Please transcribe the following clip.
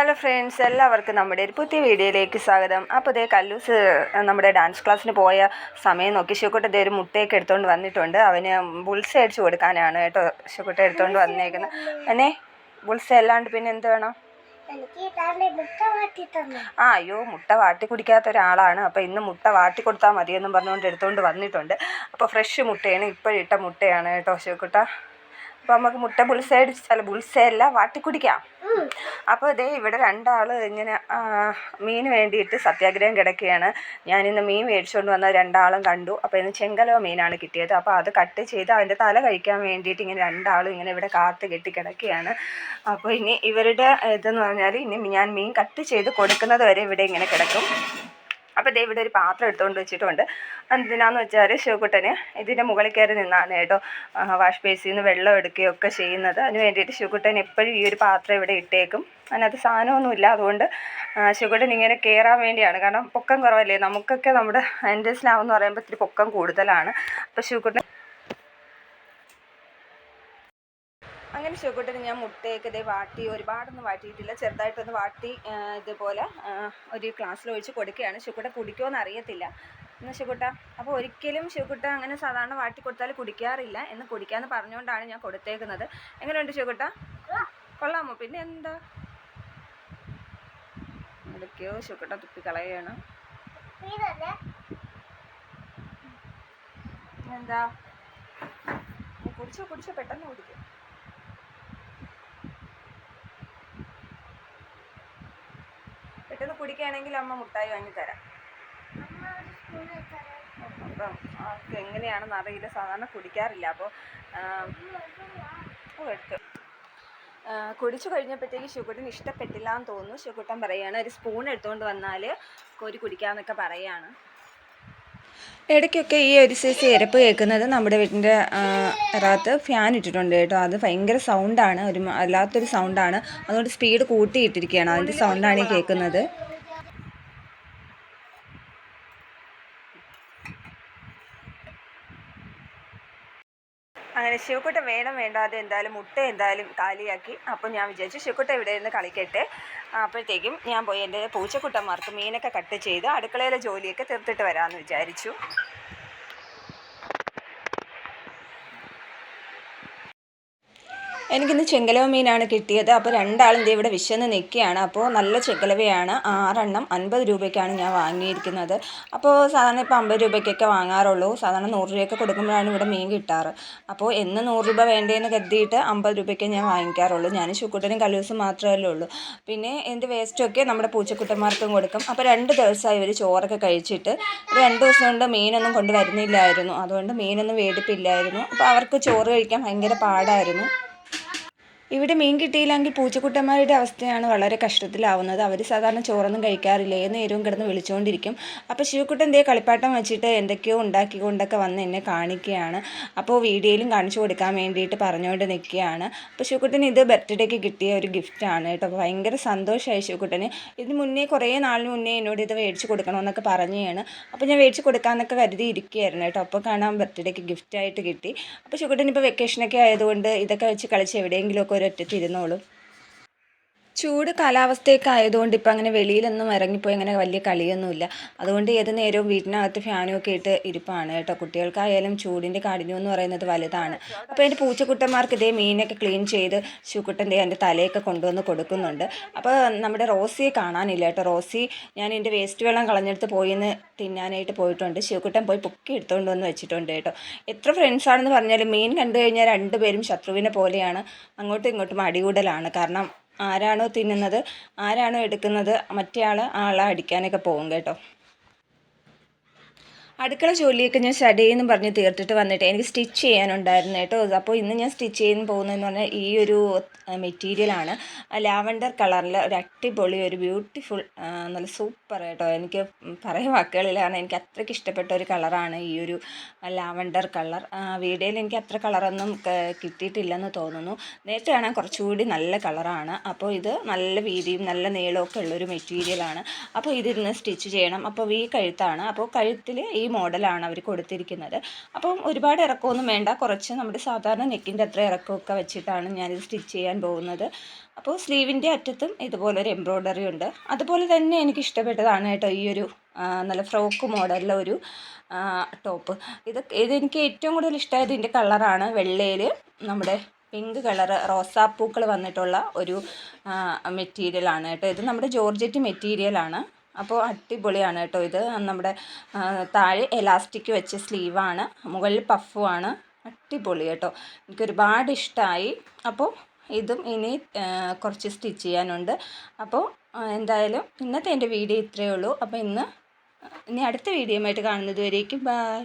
Hello friends എല്ലാവർക്കും നമ്മുടെ ഒരു പുതിയ വീഡിയോയിലേക്ക് സ്വാഗതം. അപ്പോൾ ഇതേ കല്ലൂസ് നമ്മുടെ ഡാൻസ് ക്ലാസ്സിന് പോയ സമയം നോക്കി. ശുക്കുട്ട ഇതേ ഒരു മുട്ടയൊക്കെ എടുത്തുകൊണ്ട് വന്നിട്ടുണ്ട്. അവന് ബുൾസ അടിച്ച് കൊടുക്കാനാണ് കേട്ടോ ശുക്കുട്ട എടുത്തുകൊണ്ട് വന്നേക്കുന്നത്. അന്നെ ബുൾസ് അല്ലാണ്ട് പിന്നെ എന്ത് വേണം? ആ അയ്യോ മുട്ട വാട്ടി കുടിക്കാത്ത ഒരാളാണ്. അപ്പോൾ ഇന്ന് മുട്ട വാട്ടി കൊടുത്താൽ മതിയെന്നും പറഞ്ഞുകൊണ്ട് എടുത്തുകൊണ്ട് വന്നിട്ടുണ്ട്. അപ്പോൾ ഫ്രഷ് മുട്ടയാണ് ഇപ്പോഴിട്ട മുട്ടയാണ് കേട്ടോ ശിവക്കുട്ട. അപ്പോൾ നമുക്ക് മുട്ട ബുൾസ അടിച്ചാൽ ബുൾസയല്ല വാട്ടി കുടിക്കാം അപ്പോൾ ഇതേ ഇവിടെ രണ്ടാൾ ഇങ്ങനെ മീൻ മീന് വേണ്ടിയിട്ട് സത്യാഗ്രഹം കിടക്കുകയാണ്. ഞാൻ ഇന്ന് മീൻ മേടിച്ചുകൊണ്ട് വന്ന രണ്ടാളും കണ്ടു. അപ്പോൾ ഇന്ന് ചെങ്കലോ മീനാണ് കിട്ടിയത്. അപ്പോൾ അത് കട്ട് ചെയ്ത് അതിന്റെ തല കഴിക്കാൻ വേണ്ടിയിട്ട് ഇങ്ങനെ രണ്ടാളും ഇങ്ങനെ ഇവിടെ കാത്ത് കെട്ടി കിടക്കുകയാണ്. അപ്പോൾ ഇനി ഇവരുടെ ഇതെന്ന് പറഞ്ഞാൽ ഇനി ഞാൻ മീൻ കട്ട് ചെയ്ത് കൊടുക്കുന്നത് വരെ ഇവിടെ ഇങ്ങനെ കിടക്കും. അപ്പോൾ ദേ ഇവിടെ ഒരു പാത്രം എടുത്തുകൊണ്ട് വെച്ചിട്ടുണ്ട്. എന്തിനാന്ന് വെച്ചാൽ ശിവക്കുട്ടന് ഇതിന്റെ മുകളിൽ കയറി നിന്നാണ് കേട്ടോ. വാഷ് ബേസിൽ നിന്ന് വെള്ളം എടുക്കുകയൊക്കെ ചെയ്യുന്നത്. അതിന് വേണ്ടിയിട്ട് ശിവക്കുട്ടൻ എപ്പോഴും ഈ ഒരു പാത്രം ഇവിടെ ഇട്ടേക്കും. അതിനകത്ത് സാധനമൊന്നുമില്ല അതുകൊണ്ട് ശിവക്കുട്ടൻ ഇങ്ങനെ കയറാൻ വേണ്ടിയാണ്. കാരണം പൊക്കം കുറവല്ലേ? നമുക്കൊക്കെ നമ്മുടെ എന്റെ സ്ലാവ് എന്ന് പറയുമ്പോൾ ഇത്തിരി പൊക്കം കൂടുതലാണ്. അപ്പോൾ ശിവക്കുട്ടൻ അങ്ങനെ ശിവക്കുട്ടന് ഞാൻ മുട്ടയൊക്കെ ഇതേ വാട്ടി ഒരുപാടൊന്നും വാട്ടിയിട്ടില്ല. ചെറുതായിട്ടൊന്ന് വാട്ടി ഇതുപോലെ ഒരു ക്ലാസ്സിൽ ഒഴിച്ച് കൊടുക്കുകയാണ്. ഷുക്കുട്ട കുടിക്കുമോ അറിയത്തില്ല. എന്ന് ശിവക്കുട്ട അപ്പോൾ ഒരിക്കലും ശിവക്കുട്ട അങ്ങനെ സാധാരണ വാട്ടി കൊടുത്താൽ കുടിക്കാറില്ല എന്ന് കുടിക്കാമെന്ന് പറഞ്ഞുകൊണ്ടാണ് ഞാൻ കൊടുത്തേക്കുന്നത്. എങ്ങനെയുണ്ട് ശിവക്കുട്ട കൊള്ളാമോ? പിന്നെ എന്താ എന്തൊക്കെയോ ശിവക്കുട്ട തുപ്പി കളയുകയാണ് ഇതല്ലേ എന്താ കുടിച്ചോ കുടിച്ചോ പെട്ടെന്ന് കുടിക്കും പെട്ടെന്ന് കുടിക്കുകയാണെങ്കിൽ അമ്മ മുട്ടായി വാങ്ങി തരാം. അപ്പം അവർക്ക് എങ്ങനെയാണെന്ന് അറിയില്ല. സാധാരണ കുടിക്കാറില്ല. അപ്പോൾ എടുത്തു. കുടിച്ചു കഴിഞ്ഞപ്പോഴത്തേക്ക് ഷുഗറിന് ഇഷ്ടപ്പെട്ടില്ല എന്ന് തോന്നുന്നു. ഷുഗുട്ടൻ പറയുകയാണ് ഒരു സ്പൂൺ എടുത്തുകൊണ്ട് വന്നാൽ കോരി കുടിക്കാമെന്നൊക്കെ പറയുകയാണ്. ഇടയ്ക്കൊക്കെ ഈ ഒരു സൈസ് ഇരപ്പ് കേൾക്കുന്നത് നമ്മുടെ വീട്ടിന്റെ അകത്ത് ഫാൻ ഇട്ടിട്ടുണ്ട് കേട്ടോ. അത് ഭയങ്കര സൗണ്ടാണ് ഒരു അല്ലാത്തൊരു സൗണ്ടാണ് അതുകൊണ്ട് സ്പീഡ് കൂട്ടിയിട്ടിരിക്കുകയാണ്. അതിന്റെ സൗണ്ടാണ് ഈ കേൾക്കുന്നത്. അങ്ങനെ ശിവക്കുട്ട വേണം വേണ്ടാതെ എന്തായാലും മുട്ട എന്തായാലും കാലിയാക്കി. അപ്പം ഞാൻ വിചാരിച്ചു ശിവക്കുട്ട ഇവിടെ ഇരുന്ന് കളിക്കട്ടെ. അപ്പോഴത്തേക്കും ഞാൻ പോയി എന്റെ പൂച്ചക്കുട്ടന്മാർക്ക് മീനൊക്കെ കട്ട് ചെയ്ത് അടുക്കളയിലെ ജോലിയൊക്കെ തീർത്തിട്ട് വരാമെന്ന് വിചാരിച്ചു. എനിക്കിന്ന് ചെങ്കലവ മീനാണ് കിട്ടിയത്. അപ്പോൾ രണ്ടാളും ഇതേ ഇവിടെ വിശന്ന് നിൽക്കുകയാണ്. അപ്പോൾ നല്ല ചെങ്കലവയാണ്. ആറെണ്ണം അൻപത് രൂപയ്ക്കാണ് ഞാൻ വാങ്ങിയിരിക്കുന്നത്. അപ്പോൾ സാധാരണ ഇപ്പോൾ അമ്പത് രൂപയ്ക്കൊക്കെ വാങ്ങാറുള്ളൂ. സാധാരണ നൂറ് രൂപയൊക്കെ കൊടുക്കുമ്പോഴാണ് ഇവിടെ മീൻ കിട്ടാറ്. അപ്പോൾ എന്ന് നൂറ് രൂപ വേണ്ടതെന്ന് കരുതിയിട്ട് അമ്പത് രൂപയ്ക്ക് ഞാൻ വാങ്ങിക്കാറുള്ളൂ. ഞാൻ ശുക്കുട്ടനും കലൂസും മാത്രമല്ലേ ഉള്ളൂ. പിന്നെ എന്റെ വേസ്റ്റൊക്കെ നമ്മുടെ പൂച്ചക്കുട്ടന്മാർക്കും കൊടുക്കും. അപ്പോൾ രണ്ട് ദിവസമായി ഇവർ ചോറൊക്കെ കഴിച്ചിട്ട് രണ്ട് ദിവസം കൊണ്ട് മീനൊന്നും കൊണ്ടുവരുന്നില്ലായിരുന്നു അതുകൊണ്ട് മീനൊന്നും വേടിപ്പില്ലായിരുന്നു. അപ്പോൾ അവർക്ക് ചോറ് കഴിക്കാൻ ഭയങ്കര പാടായിരുന്നു. ഇവിടെ മീൻ കിട്ടിയില്ലെങ്കിൽ പൂച്ചക്കുട്ടന്മാരുടെ അവസ്ഥയാണ് വളരെ കഷ്ടത്തിലാവുന്നത്. അവർ സാധാരണ ചോറൊന്നും കഴിക്കാറില്ല. ഏത് നേരവും കിടന്ന് വിളിച്ചുകൊണ്ടിരിക്കും അപ്പോൾ ശിവക്കുട്ടൻ എന്തേ കളിപ്പാട്ടം വെച്ചിട്ട് എന്തൊക്കെയോ ഉണ്ടാക്കിക്കൊണ്ടൊക്കെ വന്ന് എന്നെ കാണിക്കുകയാണ്. അപ്പോൾ വീഡിയോയിലും കാണിച്ചു കൊടുക്കാൻ വേണ്ടിയിട്ട് പറഞ്ഞുകൊണ്ട് നിൽക്കുകയാണ്. അപ്പോൾ ശിവക്കുട്ടൻ ഇത് ബർത്ത്ഡേക്ക് കിട്ടിയ ഒരു ഗിഫ്റ്റാണ് കേട്ടോ. ഭയങ്കര സന്തോഷമായി ശിവക്കുട്ടന്. ഇതിന് മുന്നേ കുറേ നാളിന് മുന്നേ എന്നോട് ഇത് മേടിച്ച് കൊടുക്കണമെന്നൊക്കെ പറഞ്ഞാണ്. അപ്പോൾ ഞാൻ മേടിച്ച് കൊടുക്കാമെന്നൊക്കെ കരുതി ഇരിക്കുകയായിരുന്നു കേട്ടോ. അപ്പോൾ കാണാൻ ബർത്ത്ഡേക്ക് ഗിഫ്റ്റായിട്ട് കിട്ടി. അപ്പോൾ ശിവക്കുട്ടൻ ഇപ്പോൾ വെക്കേഷനൊക്കെ ആയതുകൊണ്ട് ഇതൊക്കെ വെച്ച് കളിച്ച് എവിടെയെങ്കിലുമൊക്കെ ഒരൊറ്റത്ത് ഇരുന്നോളും. ചൂട് കാലാവസ്ഥയൊക്കെ ആയതുകൊണ്ട് ഇപ്പം അങ്ങനെ വെളിയിലൊന്നും ഇറങ്ങിപ്പോയി അങ്ങനെ വലിയ കളിയൊന്നുമില്ല. അതുകൊണ്ട് ഏത് നേരവും വീട്ടിനകത്ത് ഫാനും ഒക്കെ ഇട്ട് ഇരിപ്പാണ് കേട്ടോ. കുട്ടികൾക്കായാലും ചൂടിന്റെ കാഠിന്യം എന്ന് പറയുന്നത് വലുതാണ്. അപ്പോൾ എന്റെ പൂച്ചക്കുട്ടന്മാർക്ക് ഇതേ മീനൊക്കെ ക്ലീൻ ചെയ്ത് ശുക്കുട്ടന്റെ എന്റെ തലയൊക്കെ കൊണ്ടുവന്ന് കൊടുക്കുന്നുണ്ട്. അപ്പോൾ നമ്മുടെ റോസിയെ കാണാനില്ല കേട്ടോ. റോസി ഞാൻ എന്റെ വേസ്റ്റ് വെള്ളം കളഞ്ഞെടുത്ത് പോയി എന്ന് തിന്നാനായിട്ട് പോയിട്ടുണ്ട്. ശിവക്കുട്ടൻ പോയി പൊക്കി എടുത്തുകൊണ്ട് വന്ന് വെച്ചിട്ടുണ്ട് കേട്ടോ. എത്ര ഫ്രണ്ട്സാണെന്ന് പറഞ്ഞാലും മീൻ കണ്ടു കഴിഞ്ഞാൽ രണ്ടുപേരും ശത്രുവിനെ പോലെയാണ്. അങ്ങോട്ടും ഇങ്ങോട്ടും അടികൂടലാണ്. കാരണം ആരാണോ തിന്നുന്നത് ആരാണോ എടുക്കുന്നത് മറ്റേ ആൾ ആളെ അടിക്കാനൊക്കെ പോകും കേട്ടോ. അടുക്കള ജോലിയൊക്കെ ഞാൻ എന്ന് പറഞ്ഞ് തീർത്തിട്ട് വന്നിട്ട് എനിക്ക് സ്റ്റിച്ച് ചെയ്യാനുണ്ടായിരുന്നു കേട്ടോ. അപ്പോൾ ഇന്ന് ഞാൻ സ്റ്റിച്ച് ചെയ്യാൻ പോകുന്നതെന്ന് പറഞ്ഞാൽ ഈ ഒരു മെറ്റീരിയലാണ് ലാവൻഡർ കളറിൽ ഒരു അടിപൊളി ഒരു ബ്യൂട്ടിഫുൾ നല്ല സൂപ്പർ കേട്ടോ എനിക്ക് പറയാൻ വാക്കുകളിലാണ്. എനിക്ക് അത്രയ്ക്ക് ഇഷ്ടപ്പെട്ട ഒരു കളറാണ് ഈ ഒരു ലാവൻഡർ കളർ വീഡിയോയിൽ എനിക്ക് അത്ര കളറൊന്നും കിട്ടിയിട്ടില്ലെന്ന് തോന്നുന്നു. നേരത്തെ കാണാൻ കുറച്ചുകൂടി നല്ല കളറാണ് അപ്പോൾ ഇത് നല്ല വീതിയും നല്ല നീളമൊക്കെ ഉള്ളൊരു മെറ്റീരിയലാണ് അപ്പോൾ ഇതിരുന്ന് സ്റ്റിച്ച് ചെയ്യണം. അപ്പോൾ വീ കഴുത്താണ്. അപ്പോൾ കഴുത്തിൽ ഈ മോഡലാണ് അവർ കൊടുത്തിരിക്കുന്നത്. അപ്പം ഒരുപാട് ഇറക്കമൊന്നും വേണ്ട. കുറച്ച് നമ്മുടെ സാധാരണ നെക്കിന്റെ അത്ര ഇറക്കമൊക്കെ വെച്ചിട്ടാണ് ഞാനിത് സ്റ്റിച്ച് ചെയ്യാൻ പോകുന്നത്. അപ്പോൾ സ്ലീവിന്റെ അറ്റത്തും ഇതുപോലെ ഒരു എംബ്രോയ്ഡറി ഉണ്ട്. അതുപോലെ തന്നെ എനിക്ക് ഇഷ്ടപ്പെട്ടതാണ് കേട്ടോ ഈ ഒരു നല്ല ഫ്രോക്ക് മോഡലിലെ ഒരു ടോപ്പ്. ഇത് ഇതെനിക്ക് ഏറ്റവും കൂടുതൽ ഇഷ്ടമായത് ഇതിന്റെ കളറാണ്. വെള്ളയിൽ നമ്മുടെ പിങ്ക് കളർ റോസാപ്പൂക്കൾ വന്നിട്ടുള്ള ഒരു മെറ്റീരിയലാണ് കേട്ടോ. ഇത് നമ്മുടെ ജോർജറ്റ് മെറ്റീരിയലാണ്. അപ്പോൾ അടിപൊളിയാണ് കേട്ടോ ഇത്. നമ്മുടെ താഴെ എലാസ്റ്റിക് വെച്ച സ്ലീവാണ് മുകളിൽ പഫുമാണ് അടിപൊളി കേട്ടോ. എനിക്കൊരുപാട് ഇഷ്ടമായി അപ്പോൾ ഇതും ഇനി കുറച്ച് സ്റ്റിച്ച് ചെയ്യാനുണ്ട്. അപ്പോൾ എന്തായാലും ഇന്നത്തെ എന്റെ വീഡിയോ ഇത്രയേ ഉള്ളൂ. അപ്പോൾ ഇന്ന് ഇനി അടുത്ത വീഡിയോ ആയിട്ട് കാണുന്നത് വരേക്കും. ബൈ